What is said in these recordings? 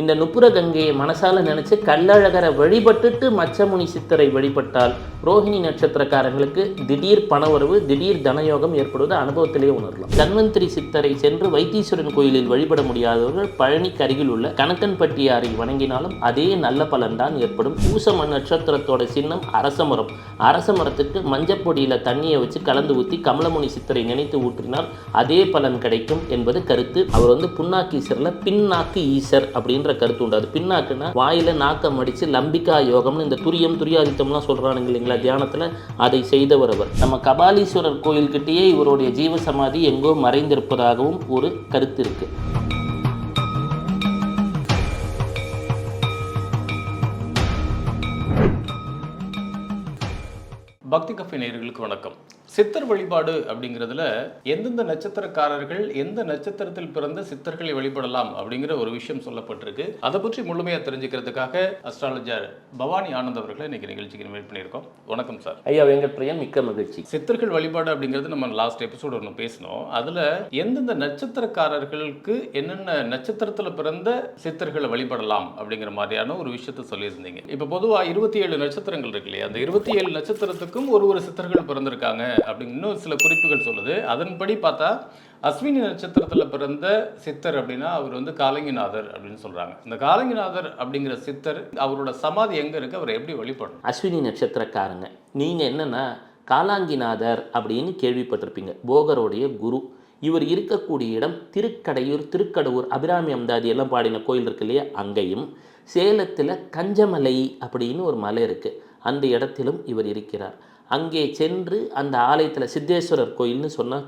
இந்த நுப்புர கங்கையை மனசால நினைச்சு கள்ளழகரை வழிபட்டுட்டு மச்சமுனி சித்தரை வழிபட்டால் ரோஹிணி நட்சத்திரக்காரங்களுக்கு திடீர் பணவரவு திடீர் தனயோகம் ஏற்படுவது அனுபவத்திலேயே உணரலாம். தன்வந்திரி சித்தரை சென்று வைத்தீஸ்வரன் கோயிலில் வழிபட முடியாதவர்கள் பழனிக்கு அருகில் உள்ள கணக்கன்பட்டியாரை வணங்கினாலும் அதே நல்ல பலன்தான் ஏற்படும். பூசம நட்சத்திரத்தோட சின்னம் அரசமரம் அரச மரத்துக்கு மஞ்சப்பொடியில தண்ணியை வச்சு கலந்து ஊற்றி கமலமுனி சித்தரை நினைத்து ஊற்றினால் அதே பலன் கிடைக்கும் என்பது கருத்து. அவர் வந்து புண்ணாக்கு ஈசர்ல பின்னாக்கு ஈசர் அப்படின்ற கருத்து உண்டு. அது பின்னாக்குன்னா வாயில நாக்கம் மடிச்சு லம்பிகா யோகம்னு இந்த துரியம் துரியாதித்தம்லாம் சொல்றானுங்க இல்லைங்களா? தியானத்துல அதை செய்தவர் அவர். நம்ம கபாலீஸ்வரர் கோயில்கிட்டயே இவருடைய ஜீவ சமாதி எங்கோ மறைந்திருப்பதாகவும் ஒரு கருத்து இருக்கு. பக்தி கஃபே நேயர்களுக்கு வணக்கம். சித்தர் வழிபாடு அப்படிங்கிறதுல எந்தெந்த நட்சத்திரக்காரர்கள் எந்த நட்சத்திரத்தில் பிறந்த சித்தர்களை வழிபடலாம் அப்படிங்கிற ஒரு விஷயம் சொல்லப்பட்டிருக்கு. அதை பற்றி முழுமையாக தெரிஞ்சுக்கிறதுக்காக அஸ்ட்ராலஜர் பவானி ஆனந்த் அவர்களை இன்னைக்கு நிகழ்ச்சிக்கு இன்வைட் பண்ணியிருக்கோம். வணக்கம் சார். ஐயா வெங்கட்பிரியன் மிக்க மகிழ்ச்சி. சித்தர்கள் வழிபாடு அப்படிங்கிறது நம்ம லாஸ்ட் எபிசோடு ஒன்று பேசினோம். அதில் எந்தெந்த நட்சத்திரக்காரர்களுக்கு என்னென்ன நட்சத்திரத்தில் பிறந்த சித்தர்களை வழிபடலாம் அப்படிங்கிற மாதிரியான ஒரு விஷயத்த சொல்லியிருந்தீங்க. இப்போ பொதுவாக இருபத்தி ஏழு நட்சத்திரங்கள் இருக்கு இல்லையா? அந்த இருபத்தி ஏழு நட்சத்திரத்துக்கும் ஒரு ஒரு சித்தர்கள் பிறந்திருக்காங்க. அப்படின்னு இன்னும் சில குறிப்புகள் சொல்லுது. அதன்படி பார்த்தா அஸ்வினி நட்சத்திரத்தில் பிறந்த சித்தர் அப்படின்னா அவர் வந்து காலங்கிநாதர் அப்படின்னு சொல்கிறாங்க இந்த காலங்கிநாதர் அப்படிங்கிற சித்தர் அவரோட சமாதி எங்கே இருக்கு? அவரை எப்படி வழிபடணும்? அஸ்வினி நட்சத்திரக்காரங்க. நீங்கள் என்னென்னா காலாங்கிநாதர் அப்படின்னு கேள்விப்பட்டிருப்பீங்க. போகருடைய குரு. இவர் இருக்கக்கூடிய இடம் திருக்கடையூர் திருக்கடவுர் அபிராமி அம்தாதி எல்லாம் பாடின கோயில் இருக்கு இல்லையா? அங்கேயும். சேலத்தில் கஞ்சமலை அப்படின்னு ஒரு மலை இருக்குது அந்த இடத்திலும் இவர் இருக்கிறார். அங்கே சென்று அந்த ஆலயத்தில் சித்தேஸ்வரர் கோயில்னு சொன்னால்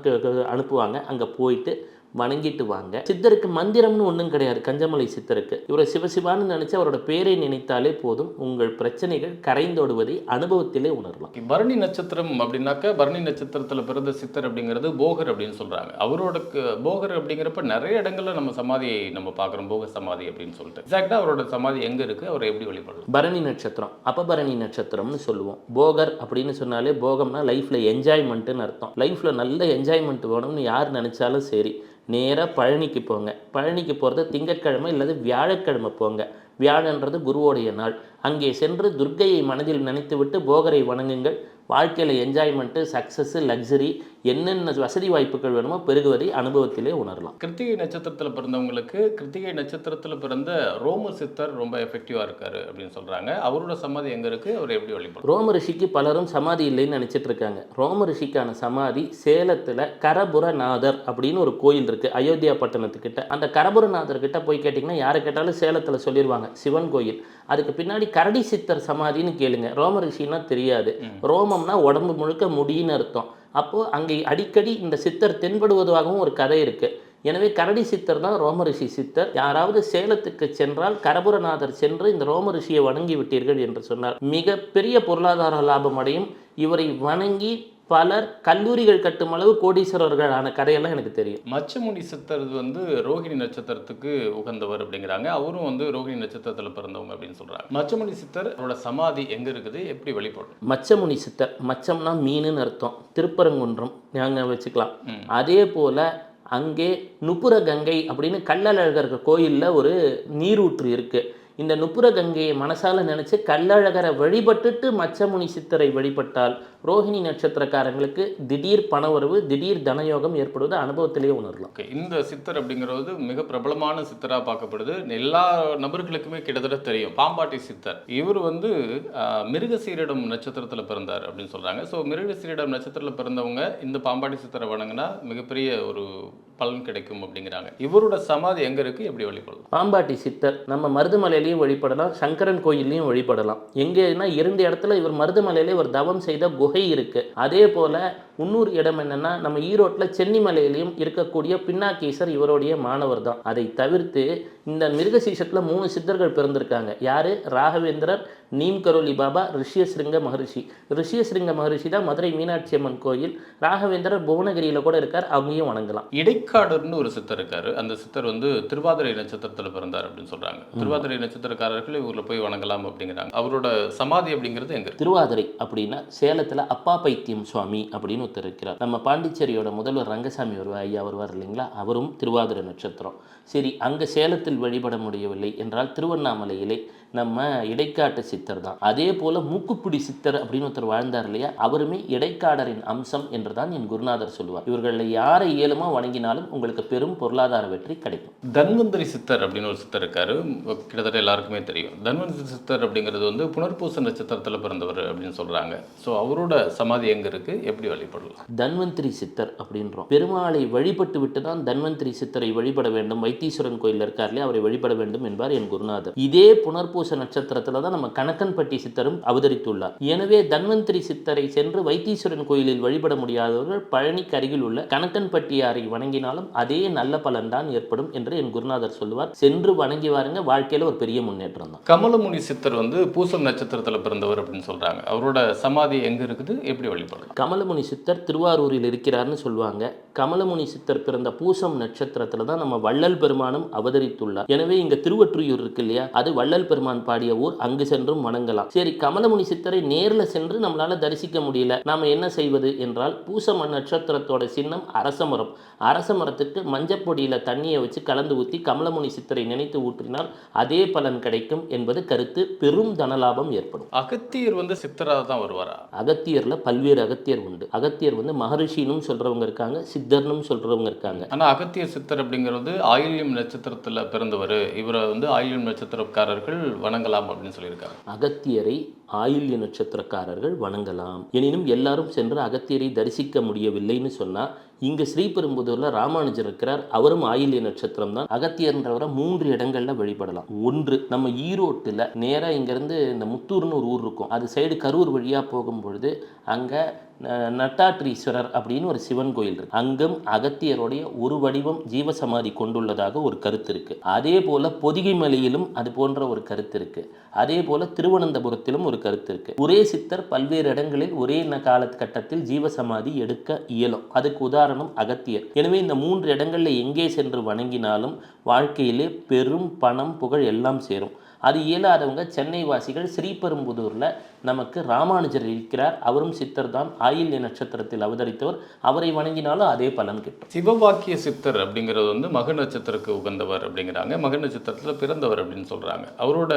அனுப்புவாங்க. அங்கே போயிட்டு வணங்கிட்டு வாங்க. சித்தருக்கு மந்திரம்னு ஒன்றும் கிடையாது. கஞ்சமலை சித்தருக்கு. இவரை சிவசிவான்னு நினச்சி அவரோட பேரை நினைத்தாலே போதும். உங்கள் பிரச்சனைகள் கரைந்தோடுவதை அனுபவத்திலே உணரலாம். பரணி நட்சத்திரம் அப்படின்னாக்க பரணி நட்சத்திரத்தில் பிறந்த சித்தர் அப்படிங்கிறது போகர் அப்படின்னு சொல்றாங்க. அவரோட போகர் அப்படிங்கிறப்ப நிறைய இடங்கள்ல நம்ம சமாதியை நம்ம பார்க்குறோம். போக சமாதி அப்படின்னு சொல்லிட்டு. எக்ஸாக்டா அவரோட சமாதி எங்க இருக்கு? அவரை எப்படி வழிபடலாம் பரணி நட்சத்திரம். அபபரணி நட்சத்திரம்னு சொல்லுவோம். போகர் அப்படின்னு சொன்னாலே போகம்னா லைஃப்பில் என்ஜாய்மெண்ட்டுன்னு அர்த்தம். லைஃப்பில் நல்ல என்ஜாய்மெண்ட் வேணும்னு யார் நினச்சாலும் சரி. நேராக பழனிக்கு போங்க. பழனிக்கு போகிறது திங்கட்கிழமை இல்லது வியாழக்கிழமை போங்க. வியாழன்றது குருவோடைய நாள். அங்கே சென்று துர்க்கையை மனதில் நினைத்துவிட்டு போகரை வணங்குங்கள். வாழ்க்கையில் என்ஜாய்மெண்ட்டு சக்ஸஸ்ஸு லக்ஸரி என்னென்ன வசதி வாய்ப்புகள் வேணுமோ பெருகுவதை அனுபவத்திலே உணரலாம். கிருத்திகை நட்சத்திரத்தில் பிறந்தவங்களுக்கு கிருத்திகை நட்சத்திரத்தில் பிறந்த ரோம சித்தர் ரொம்ப எஃபெக்டிவா இருக்காரு அப்படின்னு சொல்றாங்க. அவரோட சமாதி எங்க இருக்கு? அவர் எப்படி வழிபடலாம் ரோம ரிஷிக்கு பலரும் சமாதி இல்லைன்னு நினச்சிட்டு இருக்காங்க. ரோம ரிஷிக்கான சமாதி சேலத்தில் கரபுரநாதர் அப்படின்னு ஒரு கோயில் இருக்குது அயோத்தியா பட்டணத்துக்கிட்ட. அந்த கரபுரநாதர் கிட்ட போய் கேட்டிங்கன்னா யாரை கேட்டாலும் சேலத்தில் சொல்லிடுவாங்க சிவன் கோயில். அதுக்கு பின்னாடி கரடி சித்தர் சமாதின்னு கேளுங்க. ரோம ரிஷின்னா தெரியாது. ரோமம்னா உடம்பு முழுக்க முடின்னு அர்த்தம். அப்போது அங்கே அடிக்கடி இந்த சித்தர் தென்படுவதாகவும் ஒரு கதை இருக்குது எனவே கரடி சித்தர் தான் ரோமரிஷி சித்தர். யாராவது சேலத்துக்கு சென்றால் கரபுரநாதர் சென்று இந்த ரோமரிஷியை வணங்கி விட்டீர்கள் என்று சொன்னார். மிகப்பெரிய பொருளாதார லாபம் அடையும் இவரை வணங்கி பலர் கல்லூரிகள் கட்டும் அளவு கோடீஸ்வரர்களான கதையெல்லாம் எனக்கு தெரியும். மச்சமுனி சித்தர் வந்து ரோகிணி நட்சத்திரத்துக்கு உகந்தவர் அப்படிங்கிறாங்க. அவரும் வந்து ரோகிணி நட்சத்திரத்துல பிறந்தவங்க அப்படின்னு சொல்றாங்க. மச்சமுனி சித்தர் அவரோட சமாதி எங்க இருக்குது? எப்படி வழிபடணும் மச்சமுனி சித்தர் மச்சம்னா மீனுன்னு அர்த்தம். திருப்பரங்குன்றம் நாங்கள் வச்சுக்கலாம். அதே போல் அங்கே நுப்புர கங்கை அப்படின்னு கள்ளழகர் கோயிலில் ஒரு நீரூற்று இருக்குது இந்த நுப்புர கங்கையை மனசால நினச்சி கள்ளழகரை வழிபட்டுட்டு மச்சமுனி சித்தரை வழிபட்டால் ரோஹிணி நட்சத்திரக்காரங்களுக்கு திடீர் பணவரவு திடீர் தனயோகம் ஏற்படுவது அனுபவத்திலேயே உணரலாம். ஓகே இந்த சித்தர் அப்படிங்கிறது மிக பிரபலமான சித்தரா பார்க்கப்படுது. எல்லா நபர்களுக்குமே கிட்டத்தட்ட தெரியும். பாம்பாட்டி சித்தர். இவர் வந்து மிருகசீரிடம் நட்சத்திரத்துல பிறந்தார் அப்படின்னு சொல்றாங்க. ஸோ மிருகசீரிடம் நட்சத்திரத்துல பிறந்தவங்க இந்த பாம்பாட்டி சித்தரை வணங்கினா மிகப்பெரிய ஒரு பலன் கிடைக்கும் அப்படிங்கிறாங்க. இவரோட சமாதி எங்க இருக்கு? எப்படி வழிபடலாம்? பாம்பாட்டி சித்தர் நம்ம மருதுமலையிலையும் வழிபடலாம் சங்கரன் கோயில்லையும் வழிபடலாம். எங்கேனா இரண்டு இடத்துல இவர் மருதுமலையில இவர் தவம் செய்த குகை இருக்குது அதே போல் இன்னொரு இடம் என்னன்னா நம்ம ஈரோட்டில் சென்னிமலையிலையும் இருக்கக்கூடிய பின்னாக்கீசர் இவருடைய மாணவர் தான் அதை தவிர்த்து இந்த மிருகசீஷத்தில் மூணு சித்தர்கள் பிறந்திருக்காங்க. யாரு? ராகவேந்திரர் நீம் கரோலி பாபா ரிஷியசிருங்க மகரிஷி. ரிஷியசிருங்க மகரிஷி தான் மதுரை மீனாட்சி அம்மன் கோயில். ராகவேந்திரர் புவனகிரியில கூட இருக்கார். அவங்களையும் வணங்கலாம். இடைக்காடர்னு ஒரு சித்தர் இருக்காரு. அந்த சித்தர் வந்து திருவாதிரை நட்சத்திரத்துல பிறந்தார் அப்படின்னு சொல்றாங்க. திருவாதிரை நட்சத்திரக்காரர்கள் இவர்ல போய் வணங்கலாம் அப்படிங்கிறாங்க. அவரோட சமாதி அப்படிங்கிறது எங்க திருவாதிரை அப்படின்னா சேலத்தில் அப்பா பைத்தியம் சுவாமி அப்படின்னு ஒருத்தர் இருக்கிறார். நம்ம பாண்டிச்சேரியோட முதல்வர் ரங்கசாமி வருவார் ஐயா வருவார் இல்லைங்களா? அவரும் திருவாதிரை நட்சத்திரம். சரி அங்கே சேலத்தில் வழிபட முடியவில்லை என்றால் திருவண்ணாமலையிலே நம்ம இடைக்காட்டு சித்தர் தான். அதே போல மூக்குப்பிடி சித்தர் அப்படின்னு ஒருத்தர் வாழ்ந்தார் இல்லையா? அவருமே இடைக்காடரின் அம்சம் என்று தான் என் குருநாதர் சொல்லுவார். இவர்களில் யாரை இயலுமோ வணங்கினாலும் உங்களுக்கு பெரும் பொருளாதார வெற்றி கிடைக்கும். தன்வந்திரி சித்தர் அப்படின்னு ஒரு சித்தர் இருக்காரு. கிட்டத்தட்ட எல்லாருக்குமே தெரியும். தன்வந்திரி சித்தர் அப்படிங்கிறது வந்து புனர்பூச நட்சத்திரத்தில் பிறந்தவர் அப்படின்னு சொல்றாங்க. ஸோ அவரோட சமாதி எங்க இருக்கு? எப்படி வழிபடலாம்? தன்வந்திரி சித்தர் அப்படின்றோம். பெருமாளை வழிபட்டு விட்டு தான் தன்வந்திரி சித்தரை வழிபட வேண்டும். வைத்தீஸ்வரன் கோயில் இருக்கார் இல்லையா? அவரை வழிபட வேண்டும் என்பார் என் குருநாதர். இதே புனர்பூச நட்சத்திரத்துல தான் நம்ம கணக்கன்பட்டி சித்தரும் அவதரித்துள்ளார். எனவே தன்வந்திரி சித்தரை சென்று வைத்தீஸ்வரன் கோயிலில் வழிபட முடியாதவர்கள் பழனிக்கு அருகில் உள்ள கணக்கன்பட்டியாரை வணங்கினாலும் அதே நல்ல பலன் தான் ஏற்படும் என்று என் குருநாதர் சொல்லுவார். சென்று வணங்கி வாருங்க வாழ்க்கையில ஒரு பெரிய முன்னேற்றம் தான். கமலமுனி சித்தர் வந்து பூசம் நட்சத்திரத்தில் பிறந்தவர் அப்படின்னு சொல்றாங்க. அவரோட சமாதி எங்க இருக்குது? எப்படி வழிபடலாம்? கமலமுனி சித்தர் திருவாரூரில் இருக்கிறார்னு சொல்லுவாங்க. கமலமுனி சித்தர் பிறந்த பூசம் நட்சத்திரத்துல தான் நம்ம வள்ளல் பெருமானும் அவதரித்துள்ளார். எனவே இங்க திருவொற்றியூர் இருக்கு இல்லையா? அது வள்ளல் பெருமான் பாடிய ஊர் அங்கு சென்றும் வணங்கலாம். சரி கமலமுனி சித்தரை நேர்ல சென்று நம்மளால தரிசிக்க முடியல. நாம என்ன செய்வது என்றால் பூசம் நட்சத்திரத்தோட சின்னம் அரசமரம் அரசமரத்துக்கு மஞ்சப்பொடியில தண்ணியை வச்சு கலந்து ஊற்றி கமலமுனி சித்தரை நினைத்து ஊற்றினால் அதே பலன் கிடைக்கும் என்பது கருத்து. பெரும் தனலாபம் ஏற்படும். அகத்தியர் வந்து சித்தராக தான் வருவாரா? அகத்தியர்ல பல்வேறு அகத்தியர் உண்டு. அகத்தியர் வந்து மகரிஷினும் சொல்றவங்க இருக்காங்க சித்தர்னும் சொல்றவங்க இருக்காங்க. ஆனா அகத்திய சித்தர் அப்படிங்கிறது ஆயில்யம் நட்சத்திரத்துல பிறந்தவர். இவரை வந்து ஆயில்யம் நட்சத்திரக்காரர்கள் வணங்கலாம் அப்படின்னு சொல்லியிருக்காங்க. அகத்தியரை ஆயில்ய நட்சத்திரக்காரர்கள் வணங்கலாம். எனினும் எல்லாரும் சென்று அகத்தியரை தரிசிக்க முடியவில்லைன்னு சொன்னால் இங்கே ஸ்ரீபெரும்புதூரில் ராமானுஜர் இருக்கிறார். அவரும் ஆயில்ய நட்சத்திரம் தான். அகத்தியர்ன்றவரை மூன்று இடங்களில் வழிபடலாம். ஒன்று நம்ம ஈரோட்டில் நேராக இங்கேருந்து இந்த முத்தூர்னு ஒரு ஊர் இருக்கும். அது சைடு கரூர் வழியாக போகும்பொழுது அங்கே ந- நட்டாற்றீஸ்வரர் அப்படின்னு ஒரு சிவன் கோயில் இருக்கு. அங்கும் அகத்தியருடைய ஒரு வடிவம் ஜீவசமாதி கொண்டுள்ளதாக ஒரு கருத்து இருக்கு. அதே போல பொதிகை மலையிலும் அது போன்ற ஒரு கருத்து இருக்கு. அதே போல திருவனந்தபுரத்திலும் ஒரு கருத்து இருக்கு. ஒரே சித்தர் பல்வேறு இடங்களில் ஒரே ந காலகட்டத்தில் ஜீவசமாதி எடுக்க இயலும். அதுக்கு உதாரணம் அகத்தியர். எனவே இந்த மூன்று இடங்களில் எங்கே சென்று வணங்கினாலும் வாழ்க்கையிலே பெரும் பணம் புகழ் எல்லாம் சேரும். அது இயலாதவங்க சென்னை வாசிகள் ஸ்ரீபெரும்புதூர்ல நமக்கு ராமானுஜர் இருக்கிறார். அவரும் சித்தர் தான். ஆயில்ய நட்சத்திரத்தில் அவதரித்தவர். அவரை வணங்கினாலும் அதே பலன் கிட்டும். சிவவாக்கிய சித்தர் அப்படிங்கிறது வந்து மக நட்சத்திரக்கு உகந்தவர் அப்படிங்கிறாங்க. மக நட்சத்திரத்துல பிறந்தவர் அப்படின்னு சொல்றாங்க. அவரோட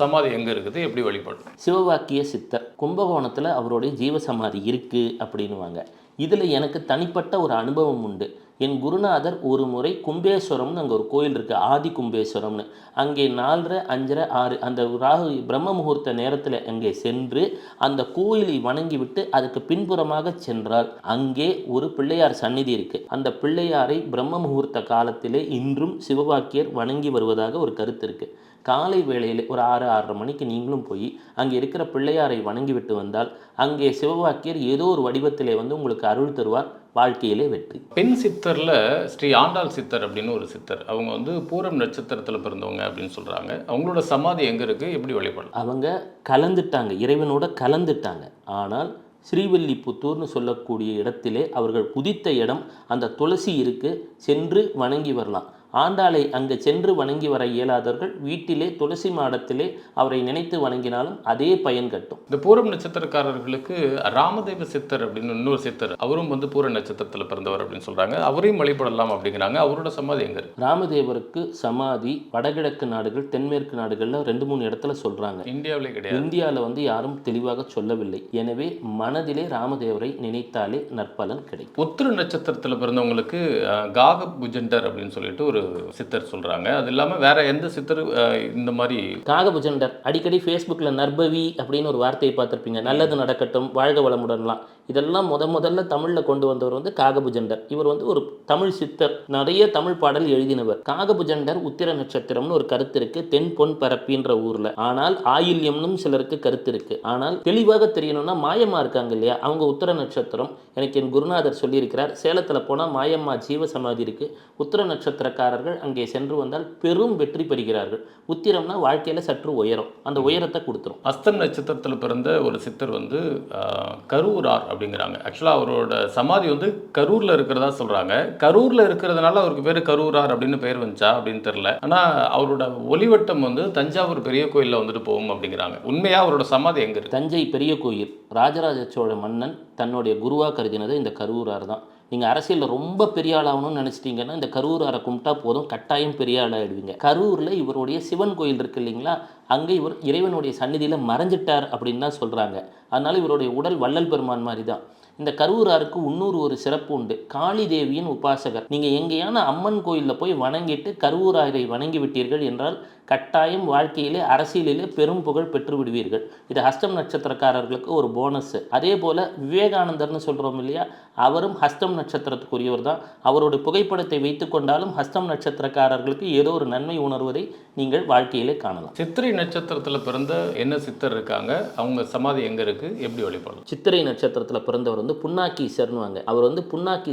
சமாதி எங்க இருக்குது? எப்படி வழிபடணும்? சிவவாக்கிய சித்தர் கும்பகோணத்தில் அவருடைய ஜீவசமாதி இருக்கு அப்படின்னுவாங்க. இதில் எனக்கு தனிப்பட்ட ஒரு அனுபவம் உண்டு. என் குருநாதர் ஒரு முறை கும்பேஸ்வரம்னு அங்கே ஒரு கோயில் இருக்குது ஆதி கும்பேஸ்வரம்னு. அங்கே நாலரை அஞ்சரை ஆறு அந்த ராகு பிரம்ம முகூர்த்த நேரத்தில் அங்கே சென்று அந்த கோயிலை வணங்கிவிட்டு அதுக்கு பின்புறமாக சென்றால் அங்கே ஒரு பிள்ளையார் சந்நிதி இருக்குது அந்த பிள்ளையாரை பிரம்ம முகூர்த்த காலத்திலே இன்றும் சிவவாக்கியர் வணங்கி வருவதாக ஒரு கருத்து இருக்குது காலை வேளையில் ஒரு ஆறு ஆறரை மணிக்கு நீங்களும் போய் அங்கே இருக்கிற பிள்ளையாரை வணங்கிவிட்டு வந்தால் அங்கே சிவவாக்கியர் ஏதோ ஒரு வடிவத்திலே வந்து உங்களுக்கு அருள் தருவார் வாழ்க்கையிலே வெற்றி. பெண் சித்தர்ல ஸ்ரீ ஆண்டாள் சித்தர் அப்படின்னு ஒரு சித்தர். அவங்க வந்து பூரம் நட்சத்திரத்துல பிறந்தவங்க அப்படின்னு சொல்றாங்க. அவங்களோட சமாதி எங்க இருக்கு? எப்படி வழிபடலாம்? அவங்க கலந்துட்டாங்க. இறைவனோட கலந்துட்டாங்க. ஆனால் ஸ்ரீவில்லிபுத்தூர்னு சொல்லக்கூடிய இடத்திலே அவர்கள் புதித்த இடம் அந்த துளசி இருக்கு. சென்று வணங்கி வரலாம். ஆண்டாளை அங்கே சென்று வணங்கி வர இயலாதவர்கள் வீட்டிலே துளசி மாடத்திலே அவரை நினைத்து வணங்கினாலும் அதே பயன் கட்டும். இந்த பூரம் நட்சத்திரக்காரர்களுக்கு ராமதேவ சித்தர் அப்படின்னு இன்னொரு சித்தர் அவரும் வந்து பூர நட்சத்திரத்துல பிறந்தவர் அப்படின்னு சொல்றாங்க. அவரையும் வழிபடலாம் அப்படிங்கிறாங்க. அவரோட சமாதி எங்க ராமதேவருக்கு சமாதி வடகிழக்கு நாடுகள் தென்மேற்கு நாடுகளில் ரெண்டு மூணு இடத்துல சொல்றாங்க. இந்தியாவிலே கிடையாது. இந்தியாவில் வந்து யாரும் தெளிவாக சொல்லவில்லை. எனவே மனதிலே ராமதேவரை நினைத்தாலே நற்பலன் கிடைக்கும். உத்திர நட்சத்திரத்துல பிறந்தவங்களுக்கு காக புஜண்டர் அப்படின்னு சொல்லிட்டு ஒரு சித்தர் சொல்கிறாங்க அது இல்லாமல் வேற எந்த சித்தர் இந்த மாதிரி காகபுஜண்டர் அடிக்கடி ஃபேஸ்புக்கில் நர்பவி அப்படின்னு ஒரு வார்த்தையை பார்த்துருப்பீங்க. நல்லது நடக்கட்டும் வாழ்க வளமுடன்லாம். இதெல்லாம் முத முதல்ல தமிழில் கொண்டு வந்தவர் வந்து காகபுஜண்டர். இவர் வந்து ஒரு தமிழ் சித்தர் நிறைய தமிழ் பாடல் எழுதினவர். காகபுஜண்டர் உத்திர நட்சத்திரம்னு ஒரு கருத்து இருக்கு தென் பொன் பரப்பின்ற ஊர்ல. ஆனால் ஆயில்யம்னு சிலருக்கு கருத்து இருக்கு. ஆனால் தெளிவாக தெரியணும்னா மாயம்மா இருக்காங்க இல்லையா? அவங்க உத்திர நட்சத்திரம் எனக்கு என் குருநாதர் சொல்லியிருக்கிறார் சேலத்தில் போனால் மாயம்மா ஜீவ சமாதி இருக்கு. உத்திர நட்சத்திரக்காரர்கள் அங்கே சென்று வந்தால் பெரும் வெற்றி பெறுகிறார்கள். உத்திரம்னா வாழ்க்கையில் சற்று உயரம். அந்த உயரத்தை கொடுத்துரும். அஸ்தம் நட்சத்திரத்தில் பிறந்த ஒரு சித்தர் வந்து கரூரார் அப்படிங்கிறாங்க. ஆக்சுவலாக அவரோட சமாதி வந்து கரூரில் இருக்கிறதா சொல்கிறாங்க கரூரில் இருக்கிறதுனால அவருக்கு பேர் கரூரார் அப்படின்னு பேர் வந்துச்சா அப்படின்னு தெரில ஆனால் அவரோட ஒளிவட்டம் வந்து தஞ்சாவூர் பெரிய கோயிலில் வந்துட்டு போகும் அப்படிங்கிறாங்க. உண்மையாக அவரோட சமாதி எங்கே இருக்கு? தஞ்சை பெரிய கோயில் ராஜராஜ சோழ மன்னன் தன்னுடைய குருவாக கருதினது இந்த கரூரார் தான். நீங்கள் அரசியலில் ரொம்ப பெரிய ஆளாகணும்னு நினச்சிட்டிங்கன்னா இந்த கரூராரை கும்பிட்டா போதும் கட்டாயம் பெரிய ஆளாகிடுவீங்க கரூரில் இவருடைய சிவன் கோயில் இருக்கு இல்லைங்களா? அங்கே இவர் இறைவனுடைய சந்நிதியில் மறைஞ்சிட்டார் அப்படின்னு தான் சொல்கிறாங்க அதனால் இவருடைய உடல் வள்ளல் பெருமான் மாதிரி தான் இந்த கரூராருக்கு இன்னொரு ஒரு சிறப்பு உண்டு. காளி தேவியின் உபாசகர். நீங்கள் எங்கேயான அம்மன் கோயிலில் போய் வணங்கிட்டு கருவூராரை வணங்கி விட்டீர்கள் என்றால் கட்டாயம் வாழ்க்கையிலே அரசியலிலே பெரும் புகழ் பெற்று விடுவீர்கள் இது ஹஸ்தம் நட்சத்திரக்காரர்களுக்கு ஒரு போனஸ் அதே போல் விவேகானந்தர்னு சொல்கிறோம் இல்லையா? அவரும் ஹஸ்தம் நட்சத்திரத்துக்குரியவர் தான். அவருடைய புகைப்படத்தை வைத்து கொண்டாலும் ஹஸ்தம் நட்சத்திரக்காரர்களுக்கு ஏதோ ஒரு நன்மை உணர்வதை நீங்கள் வாழ்க்கையிலே காணலாம். சித்திரை நட்சத்திரத்தில் பிறந்த என்ன சித்தர் இருக்காங்க? அவங்க சமாதி எங்கே இருக்குது எப்படி வழிபடலாம்? சித்திரை நட்சத்திரத்தில் பிறந்தவர் வந்து புன்னாக்கி ஈசர்னுவாங்க அவர் வந்து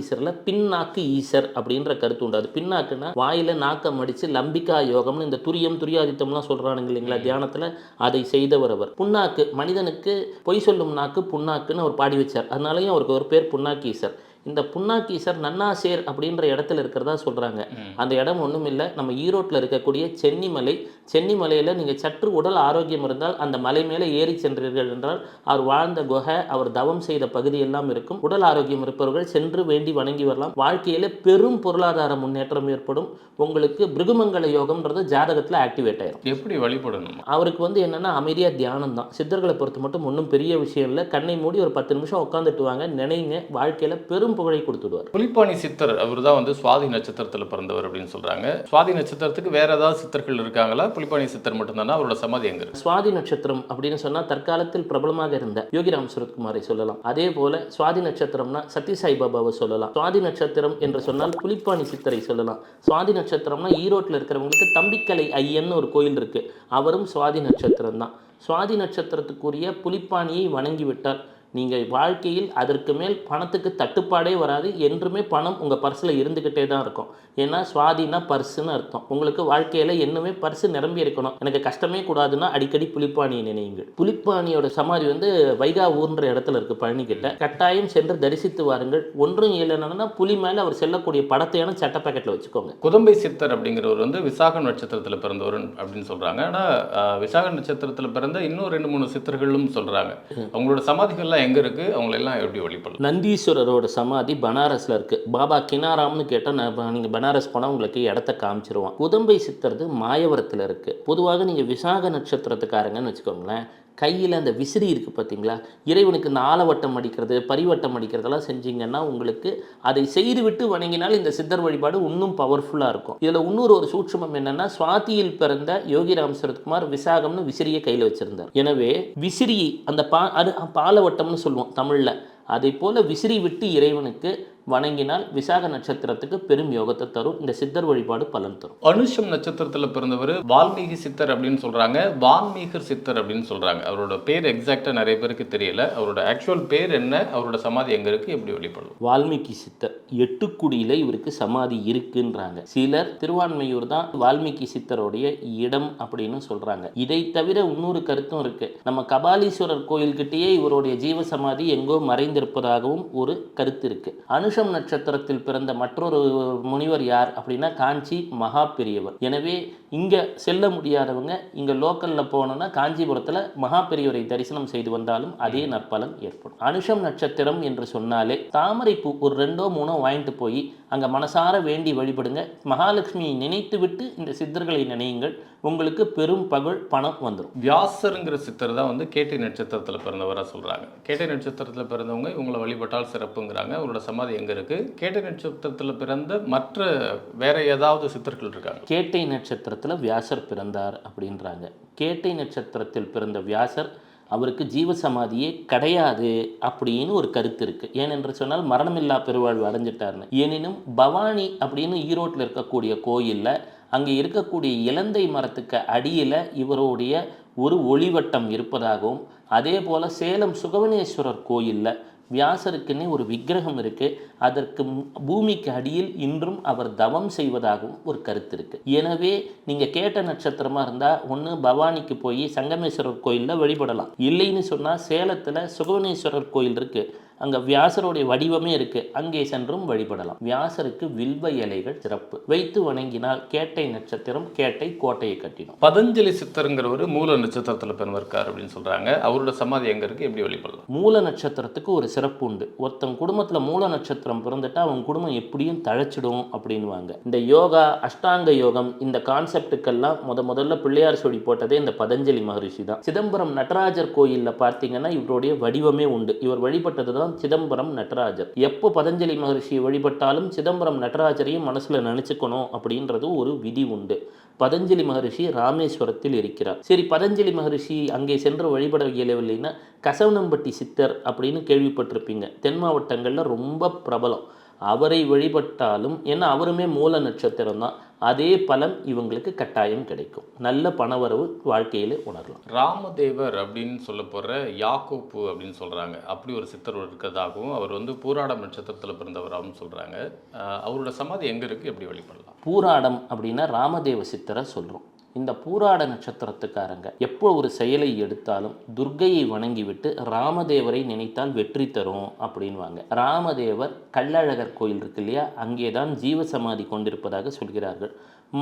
ஈசரில் பின்னாக்கு ஈசர் அப்படின்ற கருத்து உண்டு. அது பின்னாக்குன்னா வாயில நாக்கம் அடித்து லம்பிகா யோகம்னு இந்த துரியம் துரியாதித்தம்லாம் சொல்கிறானுங்க இல்லைங்களா? தியானத்தில் அதை செய்தவர் அவர். புண்ணாக்கு மனிதனுக்கு பொய் சொல்லும் நாக்கு புண்ணாக்குன்னு அவர் பாடி வச்சார். அதனாலயும் அவருக்கு ஒரு பேர் புன்னாக்கி ஈசர் இந்த புன்னாக்கீசர் நன்னாசேர் அப்படின்ற இடத்துல இருக்கிறதா சொல்கிறாங்க அந்த இடம் ஒன்றும் இல்லை நம்ம ஈரோட்டில் இருக்கக்கூடிய சென்னிமலை. சென்னிமலையில் நீங்கள் சற்று உடல் ஆரோக்கியம் இருந்தால் அந்த மலை மேலே ஏறி சென்றீர்கள் என்றால் அவர் வாழ்ந்த குகை அவர் தவம் செய்த பகுதி எல்லாம் இருக்கும். உடல் ஆரோக்கியம் இருப்பவர்கள் சென்று வேண்டி வணங்கி வரலாம். வாழ்க்கையில் பெரும் பொருளாதார முன்னேற்றம் ஏற்படும். உங்களுக்கு பிருகுமங்கல யோகம்ன்றது ஜாதகத்தில் ஆக்டிவேட் ஆயிரும். எப்படி வழிபடணும்? அவருக்கு வந்து என்னென்னா அமைதியாக தியானம் தான் சித்தர்களை பொறுத்த மட்டும் ஒன்றும் பெரிய விஷயம் இல்லை. கண்ணை மூடி ஒரு பத்து நிமிஷம் உட்காந்துட்டு வாங்க. நினைங்க. வாழ்க்கையில் பெரும் புகழை கொடுத்துடுவார். புலிப்பாணி சித்தர் அவர் தான் வந்து சுவாதி நட்சத்திரத்தில் பிறந்தவர் அப்படின்னு சொல்கிறாங்க சுவாதி நட்சத்திரத்துக்கு வேற ஏதாவது சித்தர்கள் இருக்காங்களா? புலிப்பாணி சித்தர் மட்டும்தானா? அவரோட சமாதி எங்கே சுவாதி நட்சத்திரம் அப்படின்னு சொன்னால் தற்காலத்தில் பிரபலமாக இருந்த யோகிராம் சுரத்குமாரை சொல்லலாம். அதே போல சுவாதி நட்சத்திரம்னா சத்ய சாய்பாபாவை சொல்லலாம். சுவாதி நட்சத்திரம் என்று சொன்னால் புலிப்பாணி சித்தரை சொல்லலாம். சுவாதி நட்சத்திரம்னா ஈரோட்டில் இருக்கிறவங்களுக்கு தம்பிக்கலை ஐயன்னு ஒரு கோயில் இருக்கு. அவரும் சுவாதி நட்சத்திரம் தான் சுவாதி நட்சத்திரத்துக்குரிய புலிப்பாணியை வணங்கி விட்டால் நீங்கள் வாழ்க்கையில் அதற்கு மேல் பணத்துக்கு தட்டுப்பாடே வராது. என்றுமே பணம் உங்கள் பர்ஸில் இருந்துக்கிட்டே தான் இருக்கும். ஏன்னா சுவாதினா பர்ஸுன்னு அர்த்தம். உங்களுக்கு வாழ்க்கையில் என்னமே பர்ஸு நிரம்பி இருக்கணும். எனக்கு கஷ்டமே கூடாதுன்னா அடிக்கடி புலிப்பாணியை நினையுங்கள். புலிப்பாணியோட சமாதி வந்து வைகா ஊர்ன்ற இடத்துல இருக்குது பழனிக்கிட்ட. கட்டாயம் சென்று தரிசித்து வாருங்கள். ஒன்றும் இல்லைன்னா புலி மேலே அவர் செல்லக்கூடிய படத்தையான சட்ட பேக்கெட்டில் வச்சுக்கோங்க. குதம்பை சித்தர் அப்படிங்கிறவர் வந்து விசாக நட்சத்திரத்தில் பிறந்தவர் அப்படின்னு சொல்கிறாங்க ஆனால் விசாக நட்சத்திரத்தில் பிறந்த இன்னும் ரெண்டு மூணு சித்தர்களும் சொல்கிறாங்க அவங்களோட சமாதிகள்லாம் எங்கே இருக்குது அவங்களெல்லாம் எப்படி வழிபடலாம்? நந்தீஸ்வரரோட சமாதி பனாரஸில் இருக்குது பாபா கினாராம்னு கேட்டால் நீங்கள் பனாரஸ் போனால் உங்களுக்கு இடத்த காமிச்சிருவான். உதம்பை சித்தறது மாயவரத்தில் இருக்குது பொதுவாக நீங்கள் விசாக நட்சத்திரத்துக்காரங்கன்னு வச்சுக்கோங்களேன் கையில் அந்த விசிறி இருக்குது பார்த்தீங்களா இறைவனுக்கு இந்த ஆலவட்டம் அடிக்கிறது பரிவட்டம் அடிக்கிறதெல்லாம் செஞ்சீங்கன்னா உங்களுக்கு அதை செய்துவிட்டு வணங்கினால் இந்த சித்தர் வழிபாடு இன்னும் பவர்ஃபுல்லாக இருக்கும். இதில் இன்னொரு ஒரு சூட்சுமம் என்னென்னா சுவாத்தியில் பிறந்த யோகிராம் சரத்குமார் விசாகம்னு விசிறியை கையில் வச்சுருந்தார். எனவே விசிறி அந்த பா அது பாலவட்டம்னு சொல்லுவோம் தமிழில். அதே போல் விசிறி விட்டு இறைவனுக்கு வணங்கினால் விசாக நட்சத்திரத்துக்கு பெரும் யோகத்தை தரும். இந்த சித்தர் வழிபாடு பலன் தரும். அனுஷம் நட்சத்திரத்தில் பிறந்தவர் வால்மீகி சித்தர் அப்படின்னு சொல்கிறாங்க வான்மீகர் சித்தர் அப்படின்னு சொல்கிறாங்க அவரோட பேர் எக்ஸாக்டாக நிறைய பேருக்கு தெரியல. அவரோட ஆக்சுவல் பேர் என்ன? அவரோட சமாதி எங்கே இருக்குது எப்படி வழிபடலாம் வால்மீகி சித்தர். எட்டுக்குடியில் இவருக்கு சமாதி இருக்குன்றாங்க. சிலர் திருவான்மையூர் தான் வால்மீகி சித்தருடைய இடம் அப்படின்னு சொல்றாங்க. இதை தவிர இன்னொரு கருத்தும் இருக்கு. நம்ம கபாலீஸ்வரர் கோயில்கிட்டயே இவருடைய ஜீவ சமாதி எங்கோ மறைந்திருப்பதாகவும் ஒரு கருத்து இருக்கு. அனுஷம் நட்சத்திரத்தில் பிறந்த மற்றொரு முனிவர் யார் அப்படின்னா காஞ்சி மகா பெரியவர் எனவே இங்கே செல்ல முடியாதவங்க இங்கே லோக்கலில் போனோன்னா காஞ்சிபுரத்தில் மகா பெரியவரை தரிசனம் செய்து வந்தாலும் அதே நற்பலன் ஏற்படும். அனுஷம் நட்சத்திரம் என்று சொன்னாலே தாமரை பூ ஒரு ரெண்டோ மூணோ வாங்கிட்டு போய் அங்க மனசார வேண்டி வழிபடுங்க. மகாலட்சுமியை நினைத்து விட்டு இந்த சித்தர்களை நினையுங்கள். உங்களுக்கு பெரும் பகல் பணம் வந்துடும் வியாசருங்கிற சித்தர் தான் வந்து கேட்டை நட்சத்திரத்தில் பிறந்தவராக சொல்கிறாங்க கேட்டை நட்சத்திரத்தில் பிறந்தவங்க இவங்களை வழிபட்டால் சிறப்புங்கிறாங்க. அவரோட சமாதி எங்கே இருக்குது கேட்டை நட்சத்திரத்தில் பிறந்த மற்ற வேற ஏதாவது சித்தர்கள் இருக்காங்க? கேட்டை நட்சத்திரத்தில் வியாசர் பிறந்தார் அப்படின்றாங்க. கேட்டை நட்சத்திரத்தில் பிறந்த வியாசர் அவருக்கு ஜீவசமாதியே கிடையாது அப்படின்னு ஒரு கருத்து இருக்குது ஏனென்று சொன்னால் மரணமில்லா பெருவாழ்வு அடைஞ்சிட்டார்னு. எனினும் பவானி அப்படின்னு ஈரோட்டில் இருக்கக்கூடிய கோயிலில் அங்கே இருக்கக்கூடிய இலந்தை மரத்துக்கு அடியில் இவருடைய ஒரு ஒளிவட்டம் இருப்பதாகவும் அதே போல் சேலம் சுகவனேஸ்வரர் கோயிலில் வியாசருக்குன்னே ஒரு விக்கிரகம் இருக்கு. அதற்கு பூமிக்கு அடியில் இன்றும் அவர் தவம் செய்வதாகவும் ஒரு கருத்து இருக்கு. எனவே நீங்க கேட்ட நட்சத்திரமா இருந்தா ஒன்று பவானிக்கு போய் சங்கமேஸ்வரர் கோயிலில் வழிபடலாம். இல்லைன்னு சொன்னா சேலத்துல சுகவனேஸ்வரர் கோயில் இருக்கு. அங்கே வியாசருடைய வடிவமே இருக்கு. அங்கே சென்றும் வழிபடலாம். வியாசருக்கு வில்வ இலைகள் சிறப்பு. வைத்து வணங்கினால் கேட்டை நட்சத்திரம் கேட்டை கோட்டையை கட்டிடும். பதஞ்சலி சித்தருங்கிறவர் மூல நட்சத்திரத்தில் பிறந்திருக்கார் அப்படின்னு சொல்றாங்க. அவரோட சமாதி எங்க இருக்கு? எப்படி வழிபடலாம் மூல நட்சத்திரத்துக்கு ஒரு சிறப்பு உண்டு. ஒருத்தன் குடும்பத்தில் மூல நட்சத்திரம் பிறந்துட்டா அவன் குடும்பம் எப்படியும் தழைச்சிடும் அப்படின்வாங்க இந்த யோகா அஷ்டாங்க யோகம் இந்த கான்செப்டுக்கெல்லாம் முத முதல்ல பிள்ளையார் சொல்லி போட்டதே இந்த பதஞ்சலி மகரிஷி தான். சிதம்பரம் நடராஜர் கோயிலில் பார்த்தீங்கன்னா இவருடைய வடிவமே உண்டு. இவர் வழிபட்டது தான் சிதம்பரம் நடராஜர். எப்போ பதஞ்சலி மகரிஷியை வழிபட்டாலும் சிதம்பரம் நடராஜரையும் மனசில் நினச்சிக்கணும் அப்படின்றது ஒரு விதி உண்டு. பதஞ்சலி மகரிஷி ராமேஸ்வரத்தில் இருக்கிறார். சரி பதஞ்சலி மகரிஷி அங்கே சென்று வழிபட இயலவில்லைன்னா கசவனம்பட்டி சித்தர் அப்படின்னு கேள்விப்பட்டிருப்பீங்க. தென் மாவட்டங்களில் ரொம்ப பிரபலம். அவரை வழிபட்டாலும் ஏன்னா அவருமே மூல நட்சத்திரம் தான் அதே பலன் இவங்களுக்கு கட்டாயம் கிடைக்கும். நல்ல பணவரவு வாழ்க்கையில் உணரலாம். ராமதேவர் அப்படின்னு சொல்ல போற யாக்கோப்பு அப்படின்னு சொல்றாங்க. அப்படி ஒரு சித்தர் இருக்கிறதாகவும் அவர் வந்து பூராடம் நட்சத்திரத்தில் பிறந்தவராகவும் சொல்றாங்க. அஹ் அவரோட சமாதி எங்க இருக்கு? எப்படி வழிபடலாம் பூராடம் அப்படின்னா ராமதேவ சித்தரை சொல்கிறோம் இந்த பூராட நட்சத்திரத்துக்காரங்க எப்போ ஒரு செயலை எடுத்தாலும் துர்க்கையை வணங்கிவிட்டு ராமதேவரை நினைத்தால் வெற்றி தரும் அப்படின்வாங்க. ராமதேவர் கள்ளழகர் கோயில் இருக்கு இல்லையா? அங்கே தான் ஜீவசமாதி கொண்டிருப்பதாக சொல்கிறார்கள்.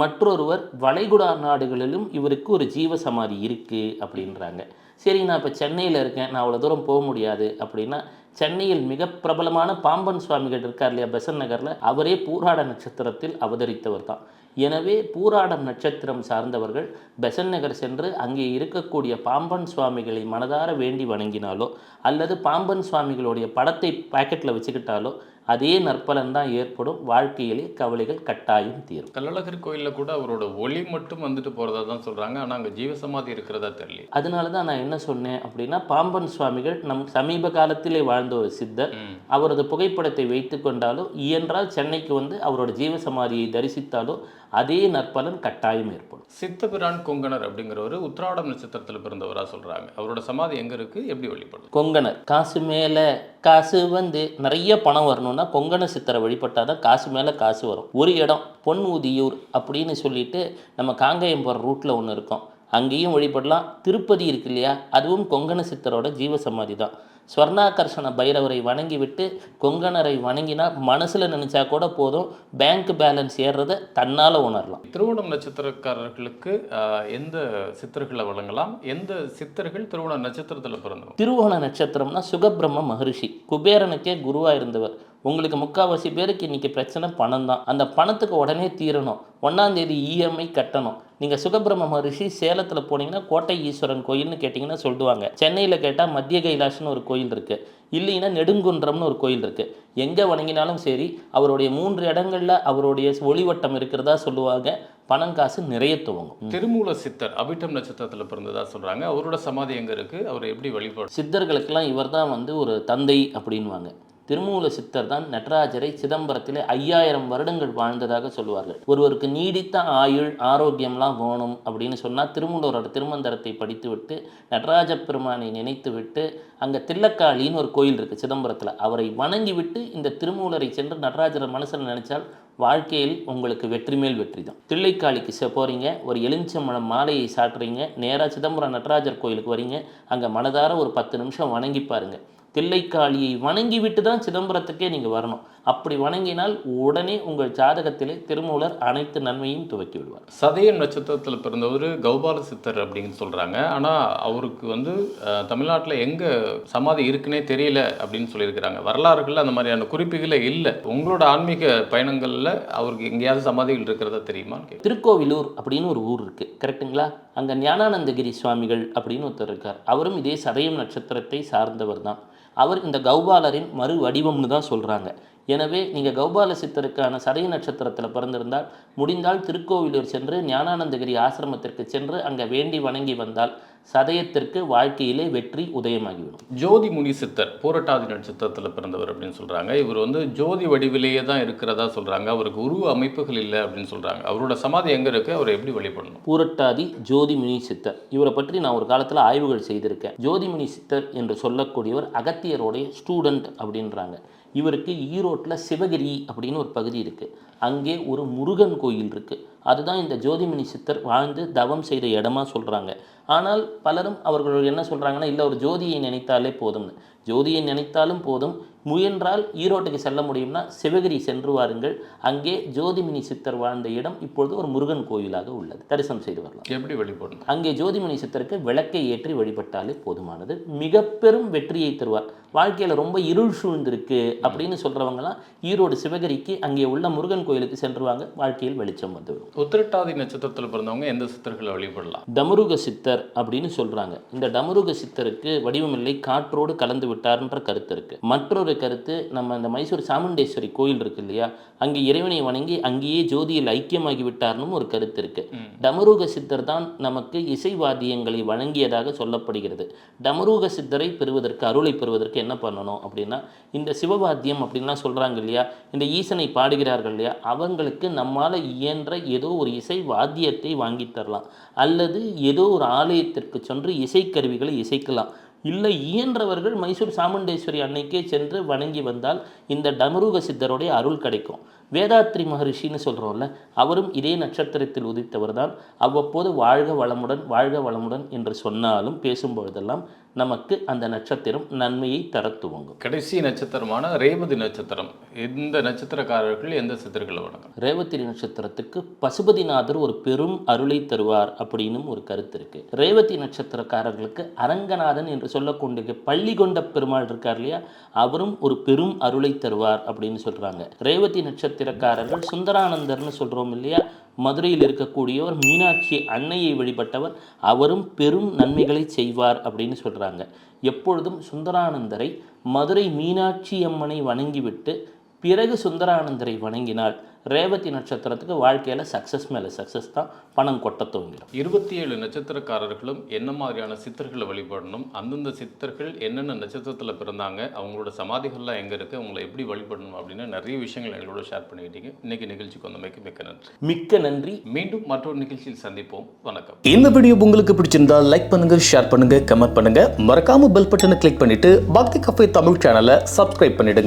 மற்றொருவர் வளைகுடா நாடுகளிலும் இவருக்கு ஒரு ஜீவசமாதி இருக்குது அப்படின்றாங்க. சரி நான் இப்போ சென்னையில் இருக்கேன். நான் அவ்வளோ தூரம் போக முடியாது அப்படின்னா சென்னையில் மிக பிரபலமான பாம்பன் சுவாமிகள் இருக்கார் இல்லையா? பெசன் நகரில். அவரே பூராட நட்சத்திரத்தில் அவதரித்தவர் தான். எனவே பூராடம் நட்சத்திரம் சார்ந்தவர்கள் பெசன் நகர் சென்று அங்கே இருக்கக்கூடிய பாம்பன் சுவாமிகளை மனதார வேண்டி வணங்கினாலோ அல்லது பாம்பன் சுவாமிகளுடைய படத்தை பாக்கெட்டில் வச்சுக்கிட்டாலோ அதே நற்பலன் தான் ஏற்படும். வாழ்க்கையிலே கவலைகள் கட்டாயம் தீரும். கள்ளழகர் கோயில்ல கூட அவரோட ஒளி மட்டும் வந்துட்டு போறதா தான் சொல்றாங்க. ஆனா அங்க ஜீவசமாதி இருக்கிறதா தெரியல அதனால தான் நான் என்ன சொன்னேன் அப்படின்னா பாம்பன் சுவாமிகள் நம் சமீப காலத்திலே வாழ்ந்த ஒரு சித்தர். அவரது புகைப்படத்தை வைத்து கொண்டாலோ இயன்றால் சென்னைக்கு வந்து அவரோட ஜீவசமாதியை தரிசித்தாலோ அதே நற்பலன் கட்டாயம் ஏற்படும். சித்தபிரான் கொங்கணர் அப்படிங்கிறவர் உத்திராடம் நட்சத்திரத்தில் பிறந்தவரா சொல்றாங்க. அவரோட சமாதி எங்க இருக்கு? எப்படி வழிபடலாம் கொங்கணர் காசு மேலே காசு வந்து நிறைய பணம் வரணும்னா கொங்கண சித்தரை வழிபட்டால் தான் காசு மேலே காசு வரும். ஒரு இடம் பொன் ஊதியூர் அப்படின்னு சொல்லிட்டு நம்ம காங்கேயம் போகிற ரூட்டில் ஒன்று இருக்கும். அங்கேயும் வழிபடலாம். திருப்பதி இருக்கு இல்லையா? அதுவும் கொங்கண சித்தரோட ஜீவசமாதி தான். ஸ்வர்ணாகர்ஷண பைரவரை வணங்கிவிட்டு கொங்கணரை வணங்கினா மனசில் நினச்சா கூட போதும். பேங்க் பேலன்ஸ் ஏறுறதை தன்னால் உணரலாம். திருவோணம் நட்சத்திரக்காரர்களுக்கு எந்த சித்தர்களை வழங்கலாம்? எந்த சித்தர்கள் திருவோண நட்சத்திரத்தில் பிறந்தவங்க? திருவோண நட்சத்திரம்னா சுகபிரம்ம மகரிஷி. குபேரனுக்கே குருவாக இருந்தவர். உங்களுக்கு முக்கால்வாசி பேருக்கு இன்றைக்கி பிரச்சனை பணம் தான் அந்த பணத்துக்கு உடனே தீரணும். ஒன்றாந்தேதி இஎம்ஐ கட்டணும். நீங்கள் சுகபிரம்ம மகரிஷி சேலத்தில் போனீங்கன்னா கோட்டை ஈஸ்வரன் கோயில்னு கேட்டிங்கன்னா சொல்லுவாங்க. சென்னையில் கேட்டால் மத்திய கைலாஷ்னு ஒரு கோயில் இருக்குது இல்லைன்னா நெடுங்குன்றம்னு ஒரு கோயில் இருக்குது எங்கே வணங்கினாலும் சரி அவருடைய மூன்று இடங்களில் அவருடைய ஒளிவட்டம் இருக்கிறதா சொல்லுவாங்க. பணம் காசு நிறைய துவங்கும். திருமூல சித்தர் அபிட்டம் நட்சத்திரத்தில் பிறந்ததா சொல்றாங்க. அவரோட சமாதி எங்க இருக்கு? அவர் எப்படி வழிபாடு சித்தர்களுக்கெல்லாம் இவர் தான் வந்து ஒரு தந்தை அப்படின்வாங்க திருமூல சித்தர் தான் நடராஜரை சிதம்பரத்திலே ஐயாயிரம் வருடங்கள் வாழ்ந்ததாக சொல்லுவார்கள். ஒருவருக்கு நீடித்த ஆயுள் ஆரோக்கியம்லாம் வேணும் அப்படின்னு சொன்னால் திருமூலரோட திருமந்திரத்தை படித்துவிட்டு நடராஜ பெருமானை நினைத்துவிட்டு அங்கே தில்லக்காளின்னு ஒரு கோயில் இருக்குது சிதம்பரத்தில். அவரை வணங்கிவிட்டு இந்த திருமூலரை சென்று நடராஜர் மனசில் நினைச்சால் வாழ்க்கையில் உங்களுக்கு வெற்றி மேல் வெற்றி தான் தில்லைக்காளிக்கு செ போகிறீங்க ஒரு எலுமிச்சம்பழம் மாலையை சாட்டுறீங்க நேராக சிதம்பரம் நடராஜர் கோயிலுக்கு வரீங்க அங்கே மனதார ஒரு பத்து நிமிஷம் வணங்கி பாருங்கள் தில்லைக்காளியை வணங்கி விட்டு தான் சிதம்பரத்துக்கே நீங்கள் வரணும். அப்படி வணங்கினால் உடனே உங்கள் ஜாதகத்திலே திருமூலர் அனைத்து நன்மையும் துவக்கி விடுவார். சதயம் நட்சத்திரத்தில் பிறந்தவர் கௌபால சித்தர் அப்படின்னு சொல்றாங்க. ஆனா அவருக்கு வந்து தமிழ்நாட்டுல எங்க சமாதி இருக்குன்னே தெரியல அப்படின்னு சொல்லியிருக்கிறாங்க. வரலாறுகள்ல அந்த மாதிரியான குறிப்புகளே இல்லை. உங்களோட ஆன்மீக பயணங்கள்ல அவருக்கு எங்கேயாவது சமாதிகள் இருக்கிறதா தெரியுமா? திருக்கோவிலூர் அப்படின்னு ஒரு ஊர் இருக்குது கரெக்ட்டுங்களா அங்கே ஞானானந்தகிரி சுவாமிகள் அப்படின்னு ஒருத்தர் இருக்கார். அவரும் இதே சதயம் நட்சத்திரத்தை சார்ந்தவர் தான். அவர் இந்த கௌபாலரின் மறு வடிவம்னு தான் சொல்கிறாங்க எனவே நீங்கள் கௌபால சித்தருக்கான சதய நட்சத்திரத்தில் பிறந்திருந்தால் முடிந்தால் திருக்கோவிலூர் சென்று ஞானானந்தகிரி ஆசிரமத்திற்கு சென்று அங்கே வேண்டி வணங்கி வந்தால் சதயத்திற்கு வாழ்க்கையிலே வெற்றி உதயமாகிவிடும். ஜோதி முனி சித்தர் பூரட்டாதி நட்சத்திரத்தில் பிறந்தவர் அப்படின்னு சொல்றாங்க. இவர் வந்து ஜோதி வடிவிலேயே தான் இருக்கிறதா சொல்றாங்க. அவருக்கு உருவ அமைப்புகள் இல்லை அப்படின்னு சொல்றாங்க. அவரோட சமாதி எங்க இருக்கு? அவரை எப்படி வழிபடணும்? பூரட்டாதி ஜோதிமுனி சித்தர் இவரை பற்றி நான் ஒரு காலத்தில் ஆய்வுகள் செய்திருக்கேன். ஜோதிமுனி சித்தர் என்று சொல்லக்கூடியவர் அகத்தியருடைய ஸ்டூடெண்ட் அப்படின்றாங்க. இவருக்கு ஈரோட்டில் சிவகிரி அப்படின்னு ஒரு பகுதி இருக்குது அங்கே ஒரு முருகன் கோயில் இருக்குது அதுதான் இந்த ஜோதிமணி சித்தர் வாழ்ந்து தவம் செய்த இடமா சொல்கிறாங்க ஆனால் பலரும் அவர்கள் என்ன சொல்கிறாங்கன்னா இல்லை ஒரு ஜோதியை நினைத்தாலே போதும்னு. ஜோதியை நினைத்தாலும் போதும் முயன்றால் ஈரோட்டுக்கு செல்ல முடியும்னா சிவகிரி சென்று வாருங்கள். அங்கே ஜோதிமணி சித்தர் வாழ்ந்த இடம் இப்பொழுது ஒரு முருகன் கோயிலாக உள்ளது. தரிசனம் செய்து வரலாம். எப்படி வழிபடணும்? அங்கே ஜோதிமணி சித்தருக்கு விளக்கை ஏற்றி வழிபட்டாலே போதுமானது. மிக பெரும் வெற்றியை தருவார். வாழ்க்கையில் ரொம்ப இருள் சூழ்ந்திருக்கு அப்படின்னு சொல்கிறவங்களாம் ஈரோடு சிவகிரிக்கு அங்கே உள்ள முருகன் கோயிலுக்கு சென்றுவாங்க. வாழ்க்கையில் வெளிச்சம் வந்துவிடும். உத்திரட்டாதி நட்சத்திரத்தில் பிறந்தவங்க எந்த சித்தர்களை வழிபடலாம்? டமருக சித்தர் அப்படின்னு சொல்றாங்க. இந்த டமருக சித்தருக்கு வடிவமில்லை. காற்றோடு கலந்து விட்டார்ன்ற கருத்து இருக்கு. மற்றொரு கருத்து நம்ம இந்த மைசூர் சாமுண்டேஸ்வரி கோயில் இருக்கு இல்லையா? அங்கே இறைவனை வணங்கி அங்கேயே ஜோதியில் ஐக்கியமாகி விட்டார்னும் ஒரு கருத்து இருக்கு. டமருக சித்தர் தான் நமக்கு இசை வாத்தியங்களை வழங்கியதாக சொல்லப்படுகிறது. டமருக சித்தரை பெறுவதற்கு அருளை பெறுவதற்கு என்ன பண்ணணும் அப்படின்னா இந்த சிவவாத்தியம் அப்படின்லாம் சொல்றாங்க இல்லையா? இந்த ஈசனை பாடுகிறார்கள் இல்லையா? அவங்களுக்கு நம்மால் இயன்ற ஏதோ ஒரு இசை வாத்தியத்தை வாங்கி தரலாம். அல்லது ஏதோ ஒரு ஆலயத்திற்கு சென்று இசைக்கருவிகளை இசைக்கலாம். இல்லை இயன்றவர்கள் மைசூர் சாமுண்டேஸ்வரி அன்னைக்கே சென்று வணங்கி வந்தால் இந்த டமருக சித்தருடைய அருள் கிடைக்கும். வேதாத்ரி மகரிஷின்னு சொல்கிறோம்ல அவரும் இதே நட்சத்திரத்தில் உதித்தவர் தான் அவ்வப்போது வாழ்க வளமுடன் வாழ்க வளமுடன் என்று சொன்னாலும் பேசும்பொழுதெல்லாம் நமக்கு அந்த நட்சத்திரம் நன்மையை தர துவங்கும். கடைசி நட்சத்திரமான ரேவதி நட்சத்திரம். இந்த நட்சத்திரக்காரர்கள் எந்த சித்தர்களை வணங்கணும் ரேவதி நட்சத்திரத்துக்கு பசுபதிநாதர் ஒரு பெரும் அருளை தருவார் அப்படின்னும் ஒரு கருத்து இருக்கு. ரேவதி நட்சத்திரக்காரர்களுக்கு அரங்கநாதன் என்று சொல்லக்கூடிய பள்ளி கொண்ட பெருமாள் இருக்கார் இல்லையா? அவரும் ஒரு பெரும் அருளை தருவார் அப்படின்னு சொல்றாங்க. ரேவதி நட்சத்திரக்காரர்கள் சுந்தரானந்தர்னு சொல்றோம் இல்லையா? மதுரையில் இருக்கக்கூடியவர் மீனாட்சி அன்னையை வழிபட்டவர் அவரும் பெரும் நன்மைகளை செய்வார் அப்படின்னு சொல்றாங்க. எப்பொழுதும் சுந்தரானந்தரை மதுரை மீனாட்சி அம்மனை வணங்கிவிட்டு பிறகு சுந்தரானந்தரை வணங்கினால் ரேவதி நட்சத்திரத்துக்கு வாழ்க்கையில் சக்ஸஸ் மேலே சக்ஸஸ் தான் பணம் கொட்ட துவங்கிடும். இருபத்தி ஏழு நட்சத்திரக்காரர்களும் என்ன மாதிரியான சித்தர்களை வழிபடணும் அந்தந்த சித்தர்கள் என்னென்ன நட்சத்திரத்தில் பிறந்தாங்க அவங்களோட சமாதிகள்லாம் எங்கே இருக்குது அவங்கள எப்படி வழிபடணும் அப்படின்னு நிறைய விஷயங்கள் எங்களோட ஷேர் பண்ணிக்கிட்டீங்க. இன்னைக்கு நிகழ்ச்சிக்கு வந்தமைக்கு மிக்க நன்றி. மிக்க நன்றி. மீண்டும் மற்றொரு நிகழ்ச்சியில் சந்திப்போம். வணக்கம். இந்த வீடியோ உங்களுக்கு பிடிச்சிருந்தா லைக் பண்ணுங்க ஷேர் பண்ணுங்க கமெண்ட் பண்ணுங்க. மறக்காம பெல் பட்டனை கிளிக் பண்ணிட்டு பக்தி கஃபே தமிழ் சேனலை சப்ஸ்கிரைப் பண்ணிடுங்க.